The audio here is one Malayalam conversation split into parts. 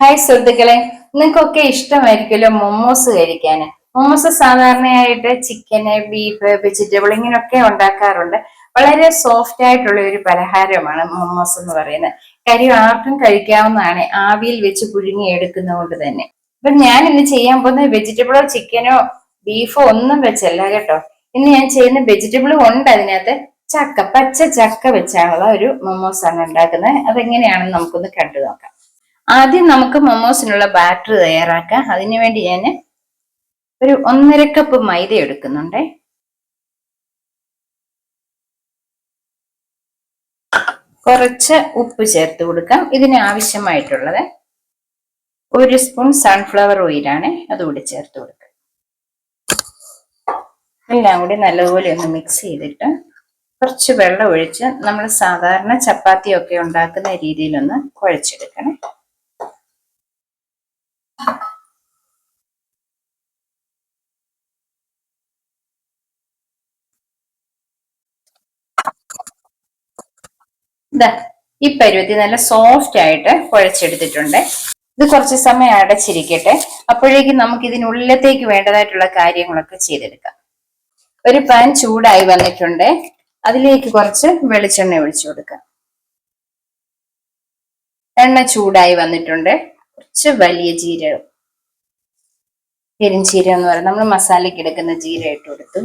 ഹായ് സുഹൃത്തുക്കളെ നിങ്ങൾക്കൊക്കെ ഇഷ്ടമായിരിക്കുമല്ലോ മൊമോസ് കഴിക്കാൻ മൊമോസ് സാധാരണയായിട്ട് ചിക്കന് ബീഫ് വെജിറ്റബിൾ ഇങ്ങനെയൊക്കെ ഉണ്ടാക്കാറുണ്ട്. വളരെ സോഫ്റ്റ് ആയിട്ടുള്ള ഒരു പലഹാരമാണ് മൊമോസ് എന്ന് പറയുന്നത്. കാര്യം ആർക്കും കഴിക്കാവുന്നതാണ് ആവിയിൽ വെച്ച് പുഴുങ്ങി എടുക്കുന്നത് കൊണ്ട് തന്നെ. അപ്പൊ ഞാൻ ഇന്ന് ചെയ്യാൻ പോകുന്നത് വെജിറ്റബിളോ ചിക്കനോ ബീഫോ ഒന്നും വെച്ചല്ല കേട്ടോ. ഇന്ന് ഞാൻ ചെയ്യുന്ന വെജിറ്റബിൾ ഉണ്ട് അതിനകത്ത്. ചക്ക പച്ച ചക്ക വെച്ചാണുള്ള ഒരു മൊമോസ് ആണ് ഉണ്ടാക്കുന്നത്. അതെങ്ങനെയാണെന്ന് നമുക്കൊന്ന് കണ്ടു നോക്കാം. ആദ്യം നമുക്ക് മൊമോസിനുള്ള ബാറ്റർ തയ്യാറാക്കാം. അതിനുവേണ്ടി ഞാൻ ഒരു ഒന്നര കപ്പ് മൈദ എടുക്കുന്നുണ്ടേ. കുറച്ച് ഉപ്പ് ചേർത്ത് കൊടുക്കാം. ഇതിന് ആവശ്യമായിട്ടുള്ളത് ഒരു സ്പൂൺ സൺഫ്ലവർ ഓയിലാണ് അതുകൂടി ചേർത്ത് കൊടുക്കുക എല്ലാം കൂടി നല്ലപോലെ ഒന്ന് മിക്സ് ചെയ്തിട്ട് കുറച്ച് വെള്ളം ഒഴിച്ച് നമ്മൾ സാധാരണ ചപ്പാത്തിയൊക്കെ ഉണ്ടാക്കുന്ന രീതിയിലൊന്ന് കുഴച്ചെടുക്കണേ ഇതാ ഈ പരുവത്തി നല്ല സോഫ്റ്റ് ആയിട്ട് കുഴച്ചെടുത്തിട്ടുണ്ട്. ഇത് കുറച്ച് സമയം അടച്ചിരിക്കട്ടെ. അപ്പോഴേക്കും നമുക്ക് ഇതിനുള്ളിലത്തേക്ക് വേണ്ടതായിട്ടുള്ള കാര്യങ്ങളൊക്കെ ചെയ്തെടുക്കാം. ഒരു പാൻ ചൂടായി വന്നിട്ടുണ്ട്. അതിലേക്ക് കുറച്ച് വെളിച്ചെണ്ണ ഒഴിച്ചു കൊടുക്കാം. എണ്ണ ചൂടായി വന്നിട്ടുണ്ട്. കുറച്ച് വലിയ ജീരകം. പെരിഞ്ചീരകം എന്ന് പറയുന്നത് നമ്മൾ മസാലയ്ക്ക് എടുക്കുന്ന ജീരകം ഇട്ട് കൊടുത്തു.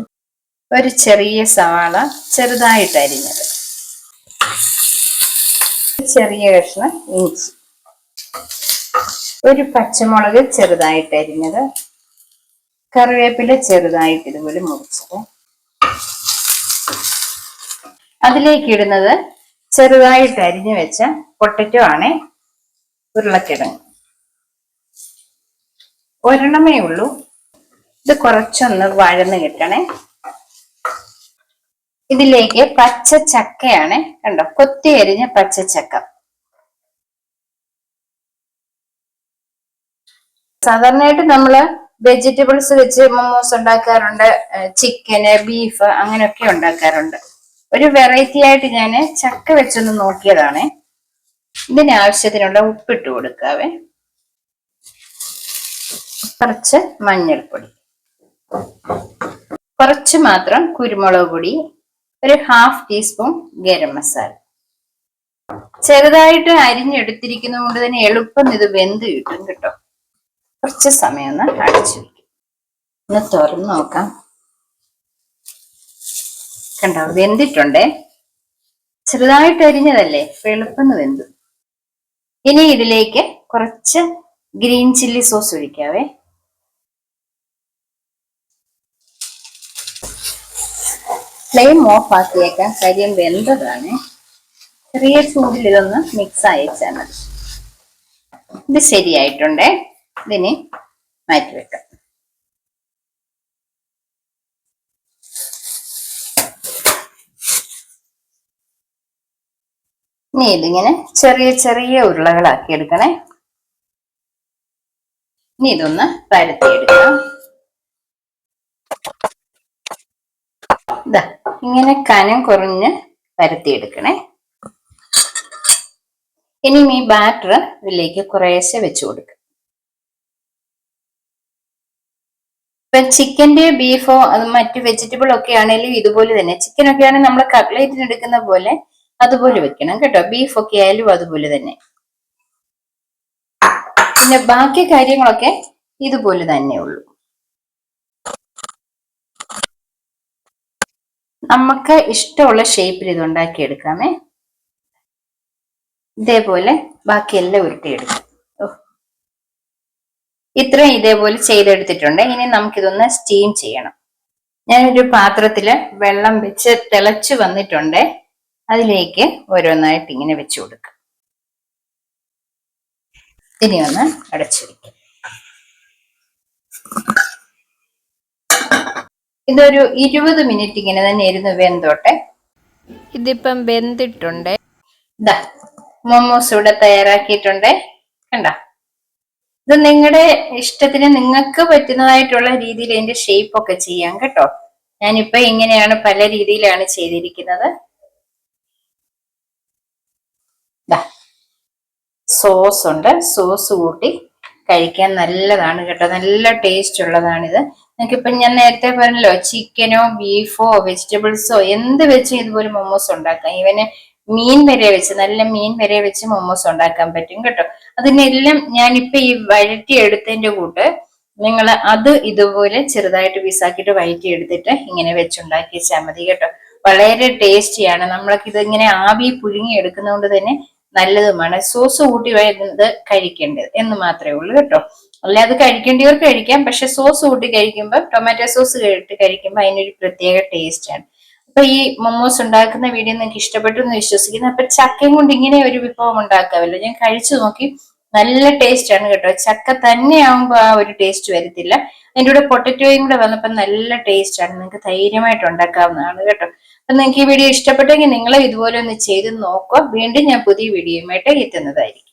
ഒരു ചെറിയ സവാള ചെറുതായിട്ട് അരിഞ്ഞത്. ചെറിയ കഷ്ണം ഇഞ്ചി. ഒരു പച്ചമുളക് ചെറുതായിട്ട് അരിഞ്ഞത്. കറിവേപ്പില ചെറുതായിട്ട് ഇതുപോലെ മുറിച്ചത്. അതിലേക്ക് ഇടുന്നത് ചെറുതായിട്ട് അരിഞ്ഞു വെച്ച പൊട്ടറ്റോ ആണ് ഉരുളക്കിഴങ്ങ്. ഒരെണ്ണമേ ഉള്ളൂ. ഇത് കുറച്ചൊന്ന് വഴന്ന് കിട്ടണേ. ഇതിലേക്ക് പച്ച ചക്കയാണ് കണ്ടോ? കൊത്തി എരിഞ്ഞ പച്ച ചക്ക. സാധാരണയായിട്ട് നമ്മൾ വെജിറ്റബിൾസ് വെച്ച് മൊമോസ് ഉണ്ടാക്കാറുണ്ട് ചിക്കന് ബീഫ് അങ്ങനെയൊക്കെ ഉണ്ടാക്കാറുണ്ട്. ഒരു വെറൈറ്റി ആയിട്ട് ഞാൻ ചക്ക വെച്ചൊന്ന് നോക്കിയതാണ്. ഇതിന് ആവശ്യത്തിനുള്ള ഉപ്പിട്ട് കൊടുക്കാവേ. കുറച്ച് മഞ്ഞൾപ്പൊടി. കുറച്ച് മാത്രം കുരുമുളക് പൊടി ഒരു ഹാഫ് ടീസ്പൂൺ ഗരം മസാല. ചെറുതായിട്ട് അരിഞ്ഞെടുത്തിരിക്കുന്നത് കൊണ്ട് തന്നെ എളുപ്പം ഇത് വെന്ത് കിട്ടും കേട്ടോ. കുറച്ച് സമയം ഒന്ന് അടച്ചു വയ്ക്കും ഒന്ന് തുറന്നു നോക്കാം. കണ്ടോ വെന്തിട്ടുണ്ടേ? ചെറുതായിട്ട് അരിഞ്ഞതല്ലേ? എളുപ്പം വെന്തു. ഇനി ഇതിലേക്ക് കുറച്ച് ഗ്രീൻ ചില്ലി സോസ് ഒഴിക്കാവേ. ഫ്ലെയിം ഓഫ് ആക്കിയേക്കാം കാര്യം വെന്തതാണ്. ചെറിയ ചൂടിൽ ഇതൊന്ന് മിക്സ് അയച്ചാൽ മതി. ഇത് ശരിയായിട്ടുണ്ടേ. ഇതിന് മാറ്റി വെക്കാം. ഇനി ഇതിങ്ങനെ ചെറിയ ചെറിയ ഉരുളകളാക്കി എടുക്കണേ. ഇനി ഇതൊന്ന് പരത്തിയെടുക്കാം ഇതാ ഇങ്ങനെ കനം കുറഞ്ഞ് പരത്തിയെടുക്കണേ. ഇനി ഈ ബാറ്റർ ഇതിലേക്ക് കുറേശ്ശെ വെച്ചു കൊടുക്കുക ഇപ്പൊ ചിക്കന്റെ ബീഫോ അത് മറ്റു വെജിറ്റബിൾ ഒക്കെ ആണെങ്കിലും ഇതുപോലെ തന്നെ. ചിക്കൻ ഒക്കെ ആണെങ്കിൽ നമ്മൾ കട്ട്ലേറ്റിന് എടുക്കുന്ന പോലെ അതുപോലെ വെക്കണം കേട്ടോ. ബീഫ് ഒക്കെ ആയാലും അതുപോലെ തന്നെ. പിന്നെ ബാക്കി കാര്യങ്ങളൊക്കെ ഇതുപോലെ തന്നെ ഉള്ളൂ. നമുക്ക് ഇഷ്ടമുള്ള ഷേപ്പിൽ ഇത് ഉണ്ടാക്കിയെടുക്കാമേ. ഇതേപോലെ ബാക്കിയെല്ലാം ഉരുട്ടിയെടുക്കും. ഇത്രയും ഇതേപോലെ ചെയ്തെടുത്തിട്ടുണ്ട്. ഇനി നമുക്കിതൊന്ന് സ്റ്റീം ചെയ്യണം. ഞാനൊരു പാത്രത്തിൽ വെള്ളം വെച്ച് തിളച്ച് വന്നിട്ടുണ്ട്. അതിലേക്ക് ഓരോന്നായിട്ട് ഇങ്ങനെ വെച്ചു കൊടുക്കുക ഇനി ഒന്ന് അടച്ചു വയ്ക്കും ഇതൊരു ഇരുപത് മിനിറ്റ് ഇങ്ങനെ തന്നെ ഇരുന്ന് വെന്തോട്ടെ. ഇതിപ്പം വെന്തിട്ടുണ്ട്. ഇതാ മൊമോസ് ഇവിടെ തയ്യാറാക്കിയിട്ടുണ്ട്. കണ്ട? ഇത് നിങ്ങളുടെ ഇഷ്ടത്തിന് നിങ്ങൾക്ക് പറ്റുന്നതായിട്ടുള്ള രീതിയിൽ അതിന്റെ ഷേപ്പ് ഒക്കെ ചെയ്യാം കേട്ടോ. ഞാനിപ്പോ ഇങ്ങനെയാണ് പല രീതിയിലാണ് ചെയ്തിരിക്കുന്നത്. സോസ് ഉണ്ട്. സോസ് കൂട്ടി കഴിക്കാൻ നല്ലതാണ് കേട്ടോ. നല്ല ടേസ്റ്റ് ഉള്ളതാണിത്. നിങ്ങൾക്കിപ്പം ഞാൻ നേരത്തെ പറഞ്ഞല്ലോ ചിക്കനോ ബീഫോ വെജിറ്റബിൾസോ എന്ത് വെച്ചും ഇതുപോലെ മൊമോസ് ഉണ്ടാക്കാം. ഇവന് മീൻ വരെ വെച്ച് നല്ല മീൻ വരെ വെച്ച് മൊമോസ് ഉണ്ടാക്കാൻ പറ്റും കേട്ടോ. അതിനെല്ലാം ഞാനിപ്പോ ഈ വഴറ്റി എടുത്തതിന്റെ കൂട്ട് നിങ്ങൾ അത് ഇതുപോലെ ചെറുതായിട്ട് പീസാക്കിയിട്ട് വഴറ്റി എടുത്തിട്ട് ഇങ്ങനെ വെച്ചുണ്ടാക്കി വെച്ചാൽ മതി കേട്ടോ. വളരെ ടേസ്റ്റിയാണ്. നമ്മൾക്ക് ഇത് ഇങ്ങനെ ആവി പുഴുങ്ങി എടുക്കുന്നതുകൊണ്ട് തന്നെ നല്ലതുമാണ്. സോസ് കൂട്ടി വരുന്നത് കഴിക്കേണ്ടത് എന്ന് മാത്രമേ ഉള്ളൂ കേട്ടോ. അല്ലാതെ കഴിക്കേണ്ടവർ കഴിക്കാം. പക്ഷെ സോസ് കൂട്ടി കഴിക്കുമ്പോൾ ടൊമാറ്റോ സോസ് ഇട്ട് കഴിക്കുമ്പോൾ അതിനൊരു പ്രത്യേക ടേസ്റ്റ് ആണ്. അപ്പൊ ഈ മൊമോസ് ഉണ്ടാക്കുന്ന വീഡിയോ നിങ്ങൾക്ക് ഇഷ്ടപ്പെട്ടു എന്ന് വിശ്വസിക്കുന്നു. അപ്പൊ ചക്കയും കൊണ്ട് ഇങ്ങനെ ഒരു വിഭവം ഉണ്ടാക്കാമല്ലോ. ഞാൻ കഴിച്ചു നോക്കി. നല്ല ടേസ്റ്റ് ആണ് കേട്ടോ. ചക്ക തന്നെ ആകുമ്പോൾ ആ ഒരു ടേസ്റ്റ് വരത്തില്ല. അതിന്റെ കൂടെ പൊട്ടറ്റോയും കൂടെ വന്നപ്പോൾ നല്ല ടേസ്റ്റ് ആണ്. നിങ്ങൾക്ക് ധൈര്യമായിട്ട് ഉണ്ടാക്കാവുന്നതാണ് കേട്ടോ. അപ്പൊ നിങ്ങൾക്ക് ഈ വീഡിയോ ഇഷ്ടപ്പെട്ടെങ്കിൽ നിങ്ങൾ ഇതുപോലെ ഒന്ന് ചെയ്ത് നോക്കുക. വീണ്ടും ഞാൻ പുതിയ വീഡിയോയുമായിട്ട് എത്തുന്നതായിരിക്കും.